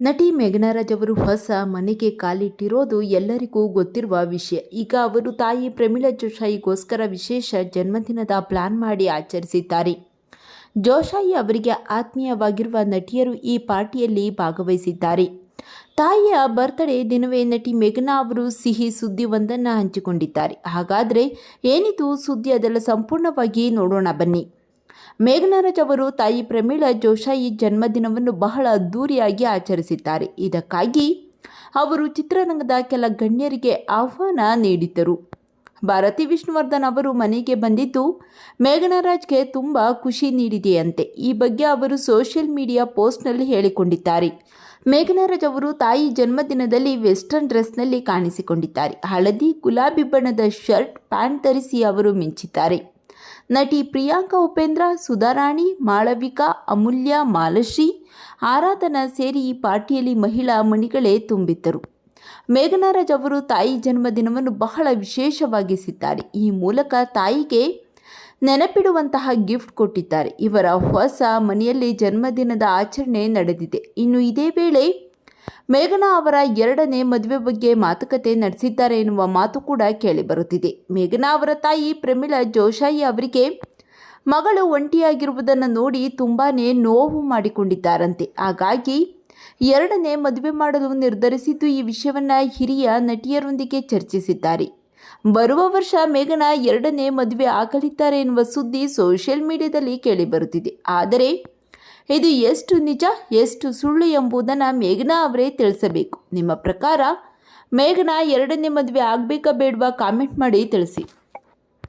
ನಟಿ ಮೇಘನಾರಾಜ್ ಅವರು ಹೊಸ ಮನೆಗೆ ಕಾಲಿಟ್ಟಿರೋದು ಎಲ್ಲರಿಗೂ ಗೊತ್ತಿರುವ ವಿಷಯ. ಈಗ ಅವರು ತಾಯಿ ಪ್ರಮೀಳಾ ಜೋಶಾಯಿಗೋಸ್ಕರ ವಿಶೇಷ ಜನ್ಮದಿನದ ಪ್ಲಾನ್ ಮಾಡಿ ಆಚರಿಸಿದ್ದಾರೆ. ಜೋಶಾಯಿ ಅವರಿಗೆ ಆತ್ಮೀಯವಾಗಿರುವ ನಟಿಯರು ಈ ಪಾರ್ಟಿಯಲ್ಲಿ ಭಾಗವಹಿಸಿದ್ದಾರೆ. ತಾಯಿಯ ಬರ್ತ್ಡೇ ದಿನವೇ ನಟಿ ಮೇಘನಾ ಅವರು ಸಿಹಿ ಸುದ್ದಿಯೊಂದನ್ನು ಹಂಚಿಕೊಂಡಿದ್ದಾರೆ. ಹಾಗಾದರೆ ಏನಿದು ಸುದ್ದಿ ಅದೆಲ್ಲ ಸಂಪೂರ್ಣವಾಗಿ ನೋಡೋಣ ಬನ್ನಿ. ಮೇಘನಾರಾಜ್ ಅವರು ತಾಯಿ ಪ್ರಮೀಳಾ ಜೋಶಾಯಿ ಜನ್ಮದಿನವನ್ನು ಬಹಳ ಅದ್ದೂರಿಯಾಗಿ ಆಚರಿಸಿದ್ದಾರೆ. ಇದಕ್ಕಾಗಿ ಅವರು ಚಿತ್ರರಂಗದ ಕೆಲ ಗಣ್ಯರಿಗೆ ಆಹ್ವಾನ ನೀಡಿದ್ದರು. ಭಾರತಿ ವಿಷ್ಣುವರ್ಧನ್ ಅವರು ಮನೆಗೆ ಬಂದಿದ್ದು, ಮೇಘನಾರಾಜ್ಗೆ ತುಂಬ ಖುಷಿ ನೀಡಿದೆಯಂತೆ. ಈ ಬಗ್ಗೆ ಅವರು ಸೋಷಿಯಲ್ ಮೀಡಿಯಾ ಪೋಸ್ಟ್ನಲ್ಲಿ ಹೇಳಿಕೊಂಡಿದ್ದಾರೆ. ಮೇಘನಾರಾಜ್ ಅವರು ತಾಯಿ ಜನ್ಮದಿನದಲ್ಲಿ ವೆಸ್ಟರ್ನ್ ಡ್ರೆಸ್ನಲ್ಲಿ ಕಾಣಿಸಿಕೊಂಡಿದ್ದಾರೆ. ಹಳದಿ ಗುಲಾಬಿ ಬಣ್ಣದ ಶರ್ಟ್ ಪ್ಯಾಂಟ್ ಧರಿಸಿ ಅವರು ಮಿಂಚಿದ್ದಾರೆ. ನಟಿ ಪ್ರಿಯಾಂಕಾ ಉಪೇಂದ್ರ, ಸುಧಾರಾಣಿ, ಮಾಳವಿಕಾ, ಅಮೂಲ್ಯ, ಮಾಲಶ್ರೀ ಆರಾಧನಾ ಸೇರಿ ಪಾರ್ಟಿಯಲ್ಲಿ ಮಹಿಳಾ ಮಣಿಗಳೇ ತುಂಬಿದ್ದರು. ಮೇಘನಾರಾಜ್ ಅವರು ತಾಯಿ ಜನ್ಮದಿನವನ್ನು ಬಹಳ ವಿಶೇಷವಾಗಿಸಿದ್ದಾರೆ. ಈ ಮೂಲಕ ತಾಯಿಗೆ ನೆನಪಿಡುವಂತಹ ಗಿಫ್ಟ್ ಕೊಟ್ಟಿದ್ದಾರೆ. ಇವರ ಹೊಸ ಮನೆಯಲ್ಲಿ ಜನ್ಮದಿನದ ಆಚರಣೆ ನಡೆದಿದೆ. ಇನ್ನು ಇದೇ ವೇಳೆ ಮೇಘನಾ ಅವರ ಎರಡನೇ ಮದುವೆ ಬಗ್ಗೆ ಮಾತುಕತೆ ನಡೆಸಿದ್ದಾರೆ ಎನ್ನುವ ಮಾತು ಕೂಡ ಕೇಳಿಬರುತ್ತಿದೆ ಮೇಘನಾ ಅವರ ತಾಯಿ ಪ್ರಮೀಳಾ ಜೋಶಾಯಿ ಅವರಿಗೆ ಮಗಳು ಒಂಟಿಯಾಗಿರುವುದನ್ನು ನೋಡಿ ತುಂಬಾ ನೋವು ಮಾಡಿಕೊಂಡಿದ್ದಾರಂತೆ. ಹಾಗಾಗಿ ಎರಡನೇ ಮದುವೆ ಮಾಡಲು ನಿರ್ಧರಿಸಿದ್ದು ಈ ವಿಷಯವನ್ನು ಹಿರಿಯ ನಟಿಯರೊಂದಿಗೆ ಚರ್ಚಿಸಿದ್ದಾರೆ. ಬರುವ ವರ್ಷ ಮೇಘನಾ ಎರಡನೇ ಮದುವೆ ಆಗಲಿದ್ದಾರೆ ಎನ್ನುವ ಸುದ್ದಿ ಸೋಷಿಯಲ್ ಮೀಡಿಯಾದಲ್ಲಿ ಕೇಳಿಬರುತ್ತಿದೆ ಆದರೆ ಇದು ಎಷ್ಟು ನಿಜ, ಎಷ್ಟು ಸುಳ್ಳು ಎಂಬುದನ್ನು ಮೇಘನಾ ಅವರೇ ತಿಳಿಸಬೇಕು. ನಿಮ್ಮ ಪ್ರಕಾರ ಮೇಘನಾ ಎರಡನೇ ಮದುವೆ ಆಗಬೇಕಾ ಬೇಡವಾ? ಕಾಮೆಂಟ್ ಮಾಡಿ ತಿಳಿಸಿ.